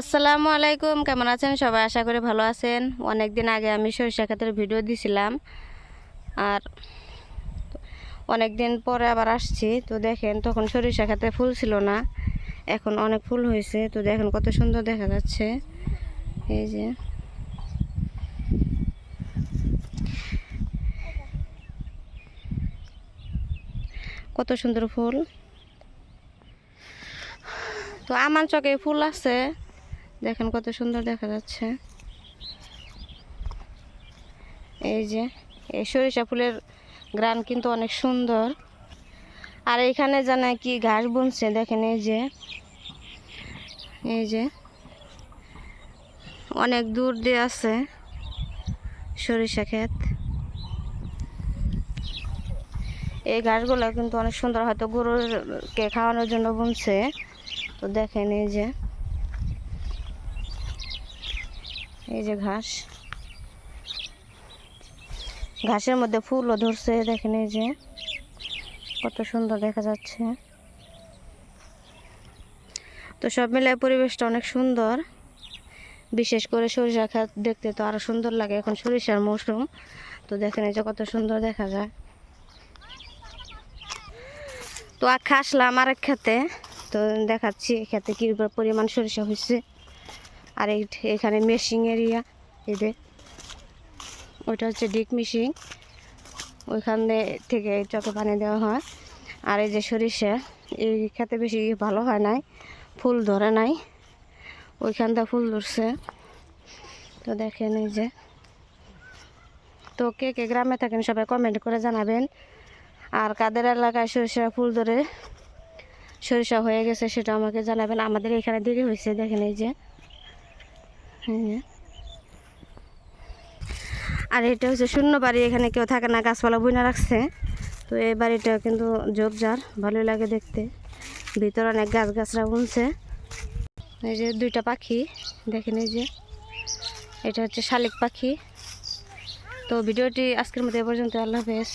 আসসালামু আলাইকুম, কেমন আছেন? সবাই আশা করি ভালো আছেন। অনেক দিন আগে আমি সরিষা ক্ষেতের ভিডিও দিছিলাম। আর অনেক দিন পরে আবার আসছি। তো দেখেন, তখন সরিষা ক্ষেতে ফুল ছিল না। এখন অনেক ফুল হয়েছে। তো দেখেন কত সুন্দর দেখা যাচ্ছে। এই যে। কত সুন্দর ফুল। তো আমার চকে ফুল আছে। দেখেন কত সুন্দর দেখা যাচ্ছে। এই যে, এই সরিষা ফুলের গ্রান কিন্তু অনেক সুন্দর। আর এখানে জানা কি ঘাস বুনছে, দেখেন এই যে এই যে, অনেক দূর দিয়ে আছে সরিষা ক্ষেত। এই ঘাসগুলো কিন্তু অনেক সুন্দর, হয়তো গরুরকে খাওয়ানোর জন্য বুনছে। তো দেখেন এই যে এই যে ঘাস। ঘাসের মধ্যে ফুলও ধরছে, দেখেন এই যে। কত সুন্দর দেখা যাচ্ছে। তো সব মিলে পরিবেশটা অনেক সুন্দর। বিশেষ করে সরিষা খাত দেখতে তো আরও সুন্দর লাগে এখন সরিষার মৌসুম। তো দেখেন এই যে কত সুন্দর দেখা যায়। তো আখা আসলাম আরেক খেতে তো দেখাচ্ছি খেতে কী পরিমাণ সরিষা হয়েছে। আর এখানে মেশিং এরিয়া এই যে ওইটা হচ্ছে ডিক মেশিন ওইখানে থেকে চকে পানি দেওয়া হয়। আর এই যে সরিষা, এই খেতে বেশি ভালো হয় নাই, ফুল ধরে নাই। ওইখানটা ফুল ধরছে। তো দেখেন এই যে। তো কে কে গ্রামে থাকেন সবাই কমেন্ট করে জানাবেন। আর কাদের এলাকায় সরিষা ফুল ধরে সরিষা হয়ে গেছে সেটা আমাকে জানাবেন। আমাদের এখানে দেরি হয়েছে, দেখেন এই যে। আর এটা হচ্ছে শূন্য বাড়ি, এখানে কেউ থাকে না, গাছপালা বইনা রাখছে। তো এই বাড়িটা কিন্তু ঝোপঝাড় ভালোই লাগে দেখতে। ভিতরে অনেক গাছ গাছরা বুনছে। এই যে দুইটা পাখি, দেখেন এই যে। এটা হচ্ছে শালিক পাখি। তো ভিডিওটি আজকের মধ্যে এ পর্যন্ত, আল্লাহ হাফেজ।